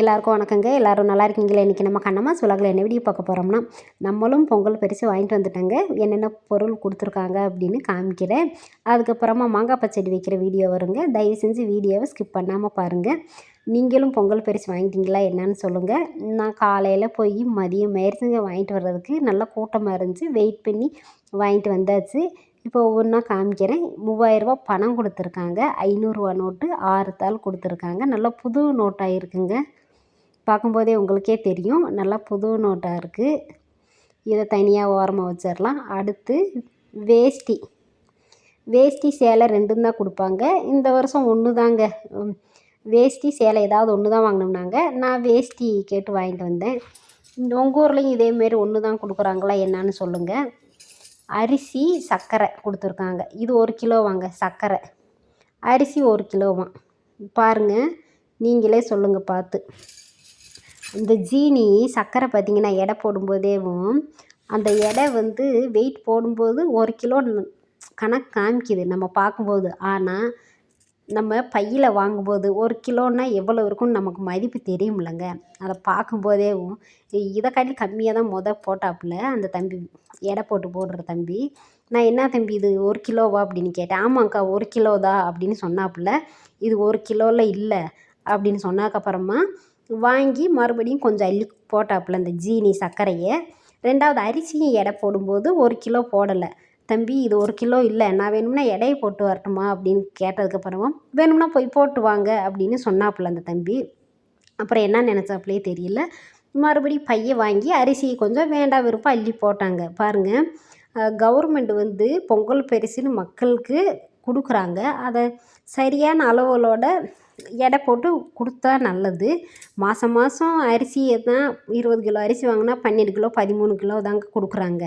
எல்லாருக்கும் வணக்கங்க. எல்லோரும் நல்லா இருக்கீங்களா? இன்றைக்கி நம்ம கண்ணம்மா சுலகில் என்ன வீடியோ பார்க்க போகிறோம்னா நம்மளும் பொங்கல் பறித்து வாங்கிட்டு வந்துட்டாங்க. என்னென்ன பொருள் கொடுத்துருக்காங்க அப்படின்னு காமிக்கிறேன். அதுக்கப்புறமா மாங்காய் பச்சடி வைக்கிற வீடியோ வருங்க. தயவு செஞ்சு வீடியோவை ஸ்கிப் பண்ணாமல் பாருங்கள் நீங்களும் பொங்கல் பரிசு வாங்கிட்டீங்களா என்னன்னு சொல்லுங்கள் நான் காலையில் போய் மதியம் மேரிசங்க வாங்கிட்டு வர்றதுக்கு நல்லா கூட்டமாக இருந்துச்சு. வெயிட் பண்ணி வாங்கிட்டு வந்தாச்சு. இப்போ ஒவ்வொன்றா காமிக்கிறேன். மூவாயிரரூபா பணம் கொடுத்துருக்காங்க. ஐநூறுரூவா நோட்டு ஆறு தாள் கொடுத்துருக்காங்க. நல்லா புது நோட்டாக இருக்குங்க பார்க்கும்போதே உங்களுக்கே தெரியும். நல்லா புது நோட்டாக இருக்குது இதை தனியாக ஓரமாக வச்சிடலாம் அடுத்து வேஷ்டி. வேஷ்டி சேலை ரெண்டும் தான் கொடுப்பாங்க. இந்த வருஷம் ஒன்று தாங்க. வேஷ்டி சேலை ஏதாவது ஒன்று தான் வாங்கினோம்னாங்க நான் வேஷ்டி கேட்டு வாங்கிட்டு வந்தேன். உங்கள் ஊர்லேயும் இதேமாரி ஒன்று தான் கொடுக்குறாங்களா என்னான்னு சொல்லுங்கள் அரிசி சர்க்கரை கொடுத்துருக்காங்க. இது ஒரு கிலோ வாங்க சர்க்கரை. அரிசி ஒரு கிலோவாம் பாருங்கள் நீங்களே சொல்லுங்கள் பார்த்து. இந்த ஜீனி சர்க்கரை பார்த்திங்கன்னா எடை போடும்போதேவும் அந்த எடை வந்து வெயிட் போடும்போது ஒரு கிலோ கணக்கு காமிக்குது நம்ம பார்க்கும்போது. ஆனால் நம்ம பையில் வாங்கும்போது ஒரு கிலோன்னா எவ்வளோ இருக்குன்னு நமக்கு மதிப்பு தெரியுமில்லங்க. அதை பார்க்கும்போதேவும் இதை காட்டி கம்மியாக தான் முத போட்டாப்புல அந்த தம்பி எடை போட்டு போடுற தம்பி. நான் என்ன தம்பி இது ஒரு கிலோவா அப்படின்னு கேட்டேன். ஆமாங்க்கா ஒரு கிலோ தான் அப்படின்னு சொன்னாப்புல இது ஒரு கிலோவில் இல்லை அப்படின்னு சொன்னதுக்கப்புறமா வாங்கி மறுபடியும் கொஞ்சம் அள்ளி போட்டாப்புல இந்த ஜீனி சர்க்கரையை. ரெண்டாவது அரிசியும் எடை போடும்போது ஒரு கிலோ போடலை. தம்பி இது ஒரு கிலோ இல்லை. நான் வேணும்னா எடையை போட்டு வரட்டுமா அப்படின்னு கேட்டதுக்கப்புறமா வேணும்னா போய் போட்டு வாங்க அப்படின்னு சொன்னாப்புல அந்த தம்பி. அப்புறம் என்ன நினச்சாப்புலையே தெரியல. மறுபடியும் பைய வாங்கி அரிசியை கொஞ்சம் வேண்டாம் விருப்பம் அள்ளி போட்டாங்க. பாருங்கள் கவர்மெண்ட் வந்து பொங்கல் பரிசுன்னு மக்களுக்கு கொடுக்குறாங்க. அதை சரியான அளவுகளோட எடை போட்டு கொடுத்தா நல்லது. மாதம் மாதம் அரிசியை தான் இருபது கிலோ அரிசி வாங்கினா பன்னெண்டு கிலோ பதிமூணு கிலோ தாங்க கொடுக்குறாங்க.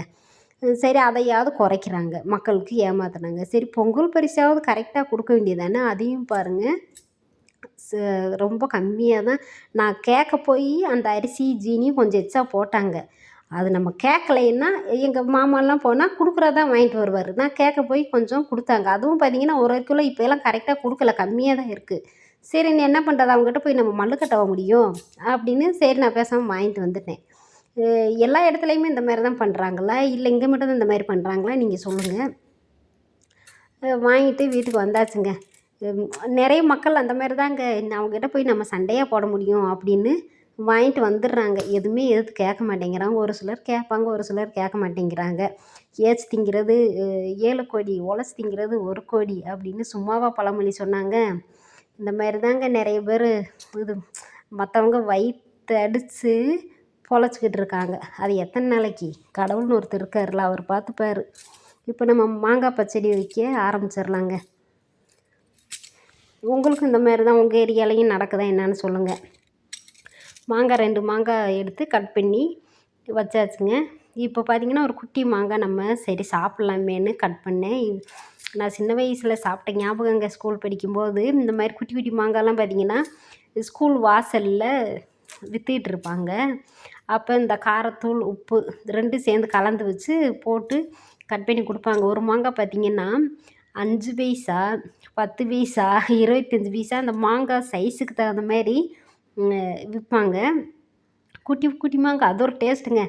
சரி அதையாவது குறைக்கிறாங்க. மக்களுக்கு ஏமாத்துனாங்க சரி பொங்கல் பரிசாவது கரெக்டாக கொடுக்க வேண்டியதானே? அதையும் பாருங்கள் ரொம்ப கம்மியாக தான். நான் கேட்க போய் அந்த அரிசி ஜீனியும் கொஞ்சம் எச்சா போட்டாங்க. அது நம்ம கேட்கலைன்னா எங்கள் மாமாலாம் போனால் கொடுக்குறதா வாங்கிட்டு வருவார். நான் கேட்க போய் கொஞ்சம் கொடுத்தாங்க. அதுவும் பார்த்தீங்கன்னா ஒரு கிலோ இப்போலாம் கரெக்டாக கொடுக்கல. கம்மியாக தான் இருக்குது சரி நீ என்ன பண்ணுறது அவங்ககிட்ட போய் நம்ம மல்லு கட்டவ முடியும்? அப்படின்னு சரி நான் பேசாமல் வாங்கிட்டு வந்துட்டேன். எல்லா இடத்துலையுமே இந்த மாதிரி தான் பண்ணுறாங்களா இல்லை இங்கே மட்டும் தான் இந்த மாதிரி பண்ணுறாங்களா நீங்கள் சொல்லுங்கள் வாங்கிட்டு வீட்டுக்கு வந்தாச்சுங்க. நிறைய மக்கள் அந்த மாதிரி தாங்க. அவங்ககிட்ட போய் நம்ம சண்டையாக போட முடியும் அப்படின்னு வாங்கிட்டு வந்துடுறாங்க. எதுவுமே எதிர்த்து கேட்க மாட்டேங்கிறாங்க. ஒரு சிலர் கேட்பாங்க ஒரு சிலர் கேட்க மாட்டேங்கிறாங்க. ஏச்சு திங்கிறது ஏழு கோடி உழைச்சி திங்கிறது ஒரு கோடி அப்படின்னு சும்மாவா பழமொழி சொன்னாங்க. இந்த மாதிரி தாங்க நிறைய பேர் இது மற்றவங்க வயிற்று அடித்து பொழைச்சிக்கிட்டு இருக்காங்க. அது எத்தனை நாளைக்கு? கடவுள்னு ஒருத்தர் இருக்கார்ல அவர் பார்த்துப்பார் இப்போ நம்ம மாங்காய் பச்சடி வைக்க ஆரம்பிச்சிடலாங்க உங்களுக்கும் இந்த மாதிரி தான் உங்கள் ஏரியாலையும் நடக்குதா என்னன்னு சொல்லுங்கள் மாங்காய் ரெண்டு மாங்காய் எடுத்து கட் பண்ணி வச்சாச்சுங்க. இப்போ பார்த்திங்கன்னா ஒரு குட்டி மாங்காய் நம்ம சரி சாப்பிட்லாமேன்னு கட் பண்ணேன். நான் சின்ன வயசில் சாப்பிட்ட ஞாபகங்க ஸ்கூல் படிக்கும்போது இந்த மாதிரி குட்டி குட்டி மாங்காய்லாம் பார்த்திங்கன்னா ஸ்கூல் வாசலில் விற்றுக்கிட்டு இருப்பாங்க. அப்போ இந்த காரத்தூள் உப்பு ரெண்டும் சேர்ந்து கலந்து வச்சு போட்டு கட் பண்ணி கொடுப்பாங்க. ஒரு மாங்காய் பார்த்திங்கன்னா அஞ்சு பைசா பத்து பைசா இருபத்தஞ்சி பைசா அந்த மாங்காய் சைஸுக்கு தகுந்த மாதிரி விற்பாங்க குட்டி குட்டி மாங்காய் அது ஒரு டேஸ்ட்டுங்க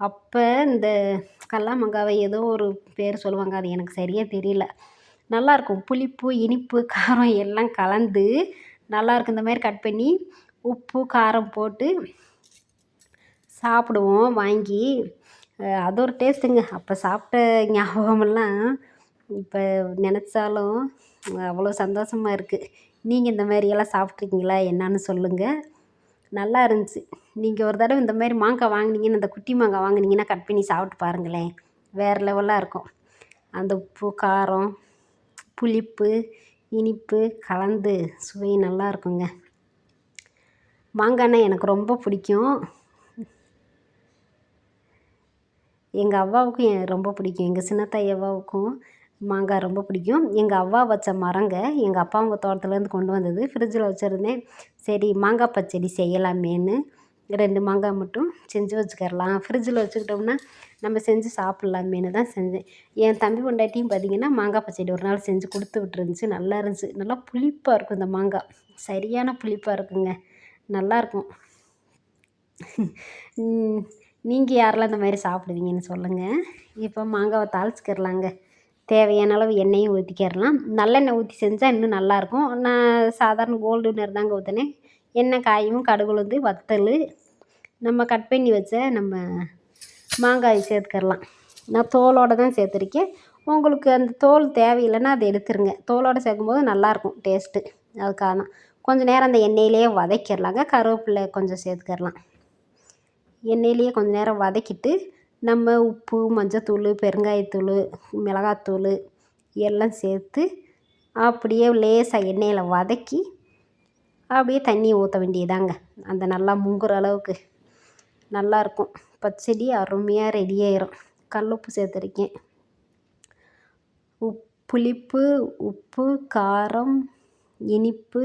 அப்போ இந்த கல்லாமங்காவை ஏதோ ஒரு பேர் சொல்லுவாங்க. அது எனக்கு சரியாக தெரியல. நல்லாயிருக்கும் புளிப்பு இனிப்பு காரம் எல்லாம் கலந்து நல்லாயிருக்கும் இந்த மாதிரி கட் பண்ணி உப்பு காரம் போட்டு சாப்பிடுவோம். வாங்கி அது ஒரு டேஸ்ட்டுங்க. அப்போ சாப்பிட்ட ஞாபகமெல்லாம் இப்போ நினச்சாலும் அவ்வளோ சந்தோஷமாக இருக்குது நீங்கள் இந்த மாதிரியெல்லாம் சாப்பிட்ருக்கீங்களா என்னான்னு சொல்லுங்கள் நல்லா இருந்துச்சு. நீங்கள் ஒரு தடவை இந்த மாதிரி மாங்காய் வாங்கினீங்கன்னு அந்த குட்டி மாங்காய் வாங்கினீங்கன்னா கட் பண்ணி சாப்பிட்டு பாருங்களேன். வேறு லெவலாக இருக்கும். அந்த உப்பு காரம் புளிப்பு இனிப்பு கலந்து சுவை நல்லா இருக்குங்க. மாங்காய்னா எனக்கு ரொம்ப பிடிக்கும். எங்கள் அவ்வாவுக்கும் ரொம்ப பிடிக்கும். எங்கள் சின்னத்தாய் அவ்வாவுக்கும் மாங்காய் ரொம்ப பிடிக்கும். எங்கள் அவ்வா வச்ச மரங்க எங்கள் அப்பா அவங்க தோட்டத்துலேருந்து கொண்டு வந்தது. ஃப்ரிட்ஜில் வச்சுருந்தேன். சரி மாங்காய் பச்சடி செய்யலாமேன்னு ரெண்டு மாங்காய் மட்டும் செஞ்சு வச்சுக்கரலாம் ஃப்ரிட்ஜில் வச்சுக்கிட்டோம்னா நம்ம செஞ்சு சாப்பிட்லாமேனு தான் செஞ்சேன். என் தம்பி பொண்டாட்டியும் பார்த்திங்கன்னா மாங்காய் பச்சடி ஒரு நாள் செஞ்சு கொடுத்து விட்டுருந்துச்சி. நல்லா இருந்துச்சு. நல்லா புளிப்பாக இருக்கும் இந்த மாங்காய். சரியான புளிப்பாக இருக்குங்க. நல்லாயிருக்கும் நீங்கள் யாரெல்லாம் இந்த மாதிரி சாப்பிடுவீங்கன்னு சொல்லுங்கள் இப்போ மாங்காவை தாளிச்சிக்கிறலாங்க. தேவையான அளவு எண்ணெயும் ஊற்றிக்கிறலாம் நல்லெண்ணெய் ஊற்றி செஞ்சால் இன்னும் நல்லாயிருக்கும். நான் சாதாரண கோல்டு வின்னர் தாங்க ஊற்றினேன் எண்ணெய் காயும் கடுகுலுந்து வத்தல். நம்ம கட் பண்ணி வச்ச நம்ம மாங்காய் சேர்த்துக்கிறலாம் நான் தோலோடு தான் சேர்த்துருக்கேன். உங்களுக்கு அந்த தோல் தேவையில்லைன்னா அதை எடுத்துருங்க. தோலோடு சேர்க்கும்போது நல்லாயிருக்கும் டேஸ்ட்டு அதுக்காக தான். கொஞ்சம் நேரம் அந்த எண்ணெயிலேயே வதக்கிடலாங்க. கருவேப்பிலை கொஞ்சம் சேர்த்துக்கிறலாம் எண்ணெயிலேயே கொஞ்சம் நேரம் வதக்கிட்டு நம்ம உப்பு மஞ்சத்தூள் பெருங்காயத்தூள் மிளகாத்தூள் எல்லாம் சேர்த்து அப்படியே லேசாக எண்ணெயில் வதக்கி அப்படியே தண்ணி ஊற்ற வேண்டியதாங்க. அந்த நல்லா முங்குற அளவுக்கு நல்லாயிருக்கும் பச்சடி அருமையாக ரெடி ஆயிரும். கல் உப்பு சேர்த்துருக்கேன். உப் புளிப்பு உப்பு காரம் இனிப்பு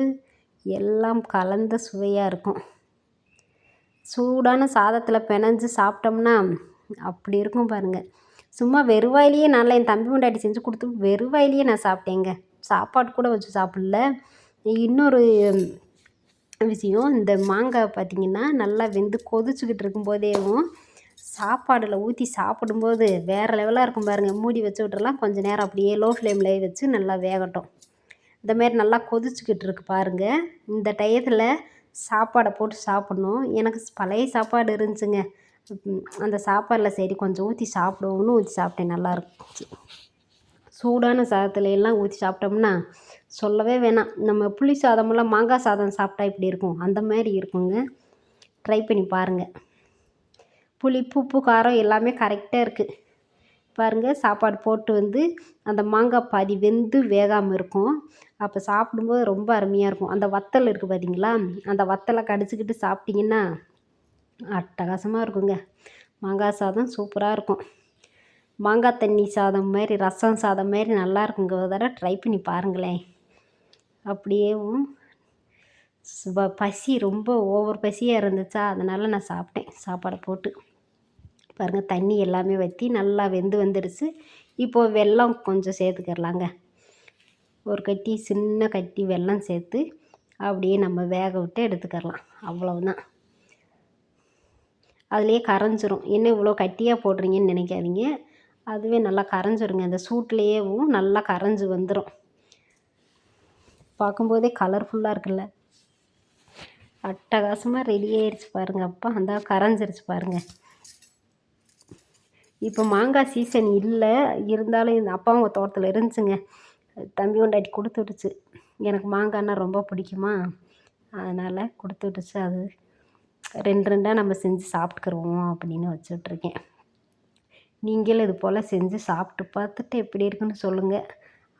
எல்லாம் கலந்த சுவையாக இருக்கும். சூடான சாதத்தில் பிணைஞ்சு சாப்பிட்டோம்னா அப்படி இருக்கும் பாருங்கள் சும்மா வெறுவாயிலேயே நல்லா என் தம்பி முண்டாட்டி செஞ்சு கொடுத்து வெறுவாயிலேயே நான் சாப்பிட்டேங்க. சாப்பாடு கூட வச்சு சாப்பிடல. இன்னொரு விஷயம் இந்த மாங்காய் பார்த்திங்கன்னா நல்லா வெந்து கொதிச்சுக்கிட்டு இருக்கும்போதேவும் சாப்பாடில் ஊற்றி சாப்பிடும்போது வேறு லெவலாக இருக்கும் பாருங்கள் மூடி வச்சு விட்டுறலாம். கொஞ்சம் நேரம் அப்படியே லோ ஃப்ளேம்லேயே வச்சு நல்லா வேகட்டும். இந்தமாரி நல்லா கொதிச்சுக்கிட்டு இருக்கு பாருங்கள் இந்த டயத்தில் சாப்பாடை போட்டு சாப்பிட்ணும். எனக்கு பழைய சாப்பாடு இருந்துச்சுங்க. அந்த சாப்பாடில் சரி கொஞ்சம் ஊற்றி சாப்பிடுவோம்னு ஊற்றி சாப்பிட்டேன் நல்லா இருந்துச்சு. சூடான சாதத்தில் எல்லாம் ஊற்றி சாப்பிட்டோம்னா சொல்லவே வேணாம். நம்ம புளி சாதமெல்லாம் மாங்காய் சாதம் சாப்பிட்டா இப்படி இருக்கும். அந்த மாதிரி இருக்குங்க. ட்ரை பண்ணி பாருங்கள் புளிப்பு உப்பு காரம் எல்லாமே கரெக்டாக இருக்குது பாருங்கள் சாப்பாடு போட்டு வந்து அந்த மாங்காய் பாதி வெந்து வேகாமல் இருக்கும். அப்போ சாப்பிடும்போது ரொம்ப அருமையாக இருக்கும். அந்த வத்தல் இருக்குது பார்த்தீங்களா அந்த வத்தலை கடிச்சிக்கிட்டு சாப்பிட்டிங்கன்னா அட்டகாசமாக இருக்குங்க. மாங்காய் சாதம் சூப்பராக இருக்கும். மாங்காய் தண்ணி சாதம் மாதிரி ரசம் சாதம் மாதிரி நல்லா இருக்குங்க. ஒரு தடவை ட்ரை பண்ணி பாருங்களேன். அப்படியேவும் பசி ரொம்ப ஓவர் பசியாக இருந்துச்சா? அதனால் நான் சாப்பிட்டேன். சாப்பாடை போட்டு. பாருங்கள் தண்ணி எல்லாமே வற்றி நல்லா வெந்து வந்துடுச்சு இப்போது வெல்லம் கொஞ்சம் சேர்த்துக்கிறலாங்க. ஒரு கட்டி சின்ன கட்டி வெல்லம் சேர்த்து அப்படியே நம்ம வேக விட்டு எடுத்துக்கிறலாம். அவ்வளவுதான். அதுலேயே கரைஞ்சிரும். என்ன இவ்வளோ கட்டியாக போடுறீங்கன்னு நினைக்காதீங்க. அதுவே நல்லா கரைஞ்சிருங்க. அந்த சூட்லேயேவும் நல்லா கரைஞ்சி வந்துடும் பார்க்கும்போதே கலர்ஃபுல்லாக இருக்குல்ல. அட்டகாசமாக ரெடி ஆயிடுச்சு பாருங்கள் அப்பா அந்த கரைஞ்சிருச்சு பாருங்கள் இப்போ மாங்காய் சீசன் இல்லை. இருந்தாலும் இந்த அப்பாவும் தோட்டத்தில் இருந்துச்சுங்க. தம்பி கொண்டாட்டி கொடுத்து விட்டுச்சு. எனக்கு மாங்காய்னா ரொம்ப பிடிக்குமா? அதனால் கொடுத்து விட்டுச்சு. அது ரெண்டு ரெண்டாக நம்ம செஞ்சு சாப்பிட்டுக்குருவோம் அப்படின்னு வச்சுட்ருக்கேன். நீங்களும் இது போல் செஞ்சு சாப்பிட்டு பார்த்துட்டு எப்படி இருக்குன்னு சொல்லுங்கள்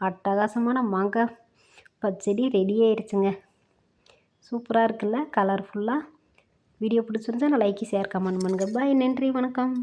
அட்டகாசமான மாங்காய் பச்சடி ரெடி ஆயிடுச்சுங்க சூப்பராக இருக்குல்ல கலர்ஃபுல்லாக வீடியோ பிடிச்சிருந்தா நான் லைக்கி ஷேர் கமெண்ட் பண்ணுங்கள் பாய் நன்றி வணக்கம்.